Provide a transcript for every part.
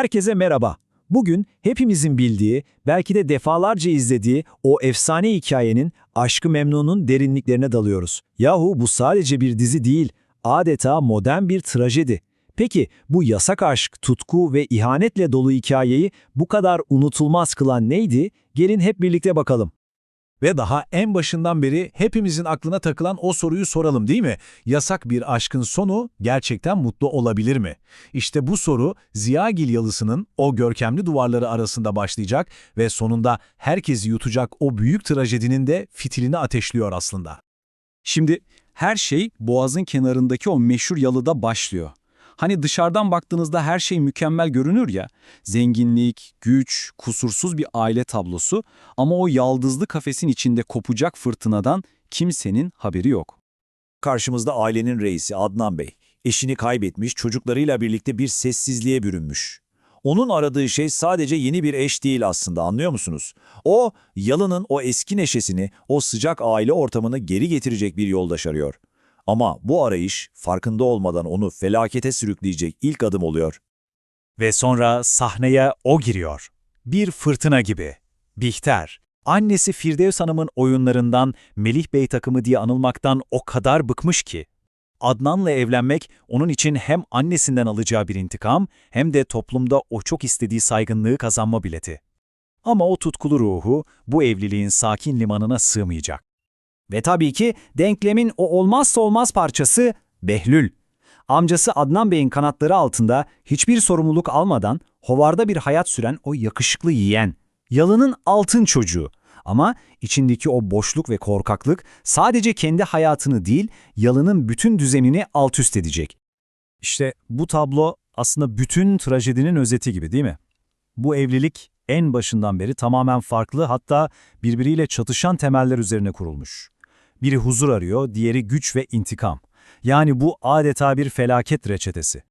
Herkese merhaba. Bugün hepimizin bildiği, belki de defalarca izlediği o efsane hikayenin Aşkı Memnun'un derinliklerine dalıyoruz. Yahu bu sadece bir dizi değil, adeta modern bir trajedi. Peki bu yasak aşk, tutku ve ihanetle dolu hikayeyi bu kadar unutulmaz kılan neydi? Gelin hep birlikte bakalım. Ve daha en başından beri hepimizin aklına takılan o soruyu soralım değil mi? Yasak bir aşkın sonu gerçekten mutlu olabilir mi? İşte bu soru Ziyagil yalısının o görkemli duvarları arasında başlayacak ve sonunda herkesi yutacak o büyük trajedinin de fitilini ateşliyor aslında. Şimdi her şey boğazın kenarındaki o meşhur yalıda başlıyor. Hani dışarıdan baktığınızda her şey mükemmel görünür ya, zenginlik, güç, kusursuz bir aile tablosu ama o yaldızlı kafesin içinde kopacak fırtınadan kimsenin haberi yok. Karşımızda ailenin reisi Adnan Bey. Eşini kaybetmiş, çocuklarıyla birlikte bir sessizliğe bürünmüş. Onun aradığı şey sadece yeni bir eş değil aslında anlıyor musunuz? O, Yalın'ın o eski neşesini, o sıcak aile ortamını geri getirecek bir yoldaş arıyor. Ama bu arayış farkında olmadan onu felakete sürükleyecek ilk adım oluyor. Ve sonra sahneye o giriyor. Bir fırtına gibi. Bihter. Annesi Firdevs Hanım'ın oyunlarından Melih Bey takımı diye anılmaktan o kadar bıkmış ki. Adnan'la evlenmek onun için hem annesinden alacağı bir intikam hem de toplumda o çok istediği saygınlığı kazanma bileti. Ama o tutkulu ruhu bu evliliğin sakin limanına sığmayacak. Ve tabii ki denklemin o olmazsa olmaz parçası Behlül. Amcası Adnan Bey'in kanatları altında hiçbir sorumluluk almadan hovarda bir hayat süren o yakışıklı yiyen. Yalının altın çocuğu. Ama içindeki o boşluk ve korkaklık sadece kendi hayatını değil, Yalının bütün düzenini alt üst edecek. İşte bu tablo aslında bütün trajedinin özeti gibi değil mi? Bu evlilik en başından beri tamamen farklı hatta birbiriyle çatışan temeller üzerine kurulmuş. Biri huzur arıyor, diğeri güç ve intikam. Yani bu adeta bir felaket reçetesi.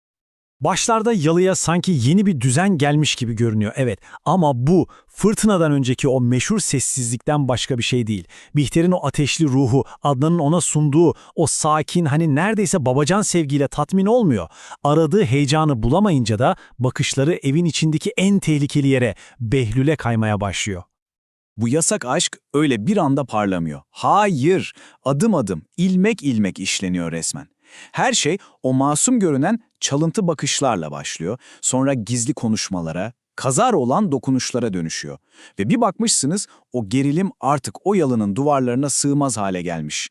Başlarda yalıya sanki yeni bir düzen gelmiş gibi görünüyor evet ama bu fırtınadan önceki o meşhur sessizlikten başka bir şey değil. Bihter'in o ateşli ruhu, Adnan'ın ona sunduğu o sakin hani neredeyse babacan sevgiyle tatmin olmuyor. Aradığı heyecanı bulamayınca da bakışları evin içindeki en tehlikeli yere, Behlül'e kaymaya başlıyor. Bu yasak aşk öyle bir anda parlamıyor. Hayır, adım adım, ilmek ilmek işleniyor resmen. Her şey o masum görünen çalıntı bakışlarla başlıyor, sonra gizli konuşmalara, kazar olan dokunuşlara dönüşüyor. Ve bir bakmışsınız o gerilim artık o yalının duvarlarına sığmaz hale gelmiş.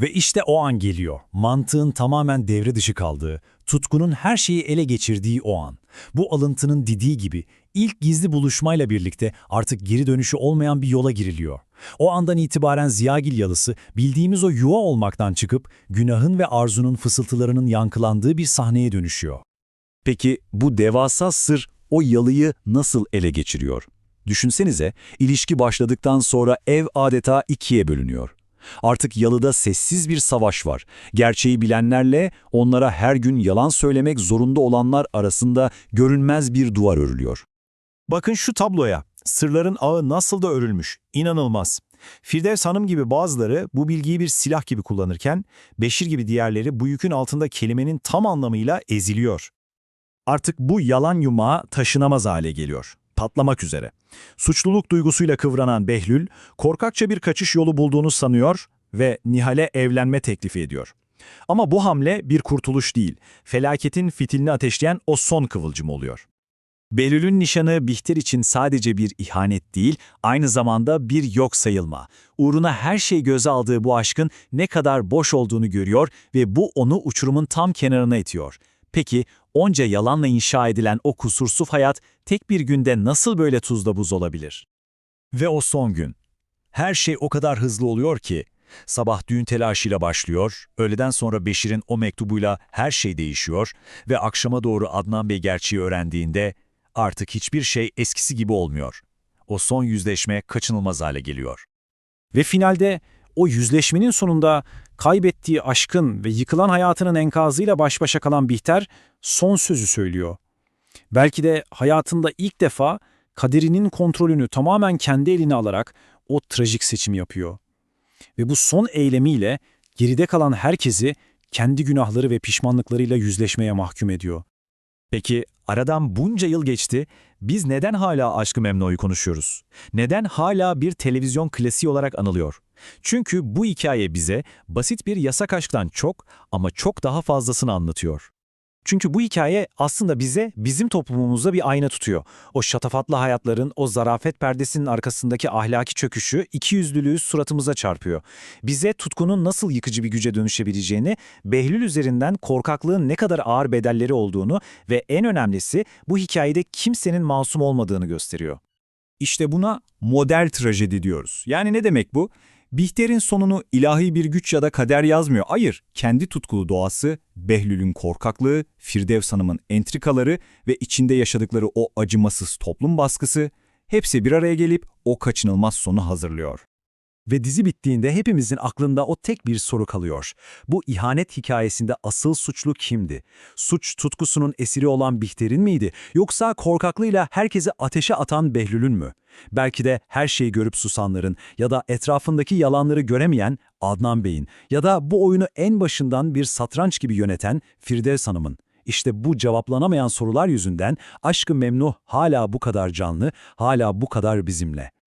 Ve işte o an geliyor. Mantığın tamamen devre dışı kaldığı, tutkunun her şeyi ele geçirdiği o an. Bu alıntının dediği gibi ilk gizli buluşmayla birlikte artık geri dönüşü olmayan bir yola giriliyor. O andan itibaren Ziyagil yalısı bildiğimiz o yuva olmaktan çıkıp günahın ve arzunun fısıltılarının yankılandığı bir sahneye dönüşüyor. Peki bu devasa sır o yalıyı nasıl ele geçiriyor? Düşünsenize, ilişki başladıktan sonra ev adeta ikiye bölünüyor. Artık yalıda sessiz bir savaş var. Gerçeği bilenlerle onlara her gün yalan söylemek zorunda olanlar arasında görünmez bir duvar örülüyor. Bakın şu tabloya. Sırların ağı nasıl da örülmüş. İnanılmaz. Firdevs Hanım gibi bazıları bu bilgiyi bir silah gibi kullanırken, Beşir gibi diğerleri bu yükün altında kelimenin tam anlamıyla eziliyor. Artık bu yalan yumağı taşınamaz hale geliyor. Patlamak üzere. Suçluluk duygusuyla kıvranan Behlül, korkakça bir kaçış yolu bulduğunu sanıyor ve Nihal'e evlenme teklifi ediyor. Ama bu hamle bir kurtuluş değil, felaketin fitilini ateşleyen o son kıvılcım oluyor. Belül'ün nişanı Bihter için sadece bir ihanet değil, aynı zamanda bir yok sayılma. Uğruna her şey göze aldığı bu aşkın ne kadar boş olduğunu görüyor ve bu onu uçurumun tam kenarına itiyor. Peki onca yalanla inşa edilen o kusursuz hayat tek bir günde nasıl böyle tuzla buz olabilir? Ve o son gün. Her şey o kadar hızlı oluyor ki, sabah düğün telaşıyla başlıyor, öğleden sonra Beşir'in o mektubuyla her şey değişiyor ve akşama doğru Adnan Bey gerçeği öğrendiğinde artık hiçbir şey eskisi gibi olmuyor. O son yüzleşme kaçınılmaz hale geliyor. Ve finalde o yüzleşmenin sonunda kaybettiği aşkın ve yıkılan hayatının enkazıyla baş başa kalan Bihter son sözü söylüyor. Belki de hayatında ilk defa kaderinin kontrolünü tamamen kendi eline alarak o trajik seçimi yapıyor. Ve bu son eylemiyle geride kalan herkesi kendi günahları ve pişmanlıklarıyla yüzleşmeye mahkum ediyor. Peki aradan bunca yıl geçti, biz neden hala Aşk-ı Memnu'yu konuşuyoruz? Neden hala bir televizyon klasiği olarak anılıyor? Çünkü bu hikaye bize basit bir yasak aşktan çok ama çok daha fazlasını anlatıyor. Çünkü bu hikaye aslında bize bizim toplumumuzda bir ayna tutuyor. O şatafatlı hayatların, o zarafet perdesinin arkasındaki ahlaki çöküşü, ikiyüzlülüğü suratımıza çarpıyor. Bize tutkunun nasıl yıkıcı bir güce dönüşebileceğini, Behlül üzerinden korkaklığın ne kadar ağır bedelleri olduğunu ve en önemlisi bu hikayede kimsenin masum olmadığını gösteriyor. İşte buna model trajedi diyoruz. Yani ne demek bu? Bihter'in sonunu ilahi bir güç ya da kader yazmıyor. Hayır, kendi tutkulu doğası, Behlül'ün korkaklığı, Firdevs Hanım'ın entrikaları ve içinde yaşadıkları o acımasız toplum baskısı hepsi bir araya gelip o kaçınılmaz sonu hazırlıyor. Ve dizi bittiğinde hepimizin aklında o tek bir soru kalıyor. Bu ihanet hikayesinde asıl suçlu kimdi? Suç tutkusunun esiri olan Bihter'in miydi? Yoksa korkaklığıyla herkesi ateşe atan Behlül'ün mü? Belki de her şeyi görüp susanların ya da etrafındaki yalanları göremeyen Adnan Bey'in ya da bu oyunu en başından bir satranç gibi yöneten Firdevs Hanım'ın. İşte bu cevaplanamayan sorular yüzünden Aşk-ı Memnuh hala bu kadar canlı, hala bu kadar bizimle.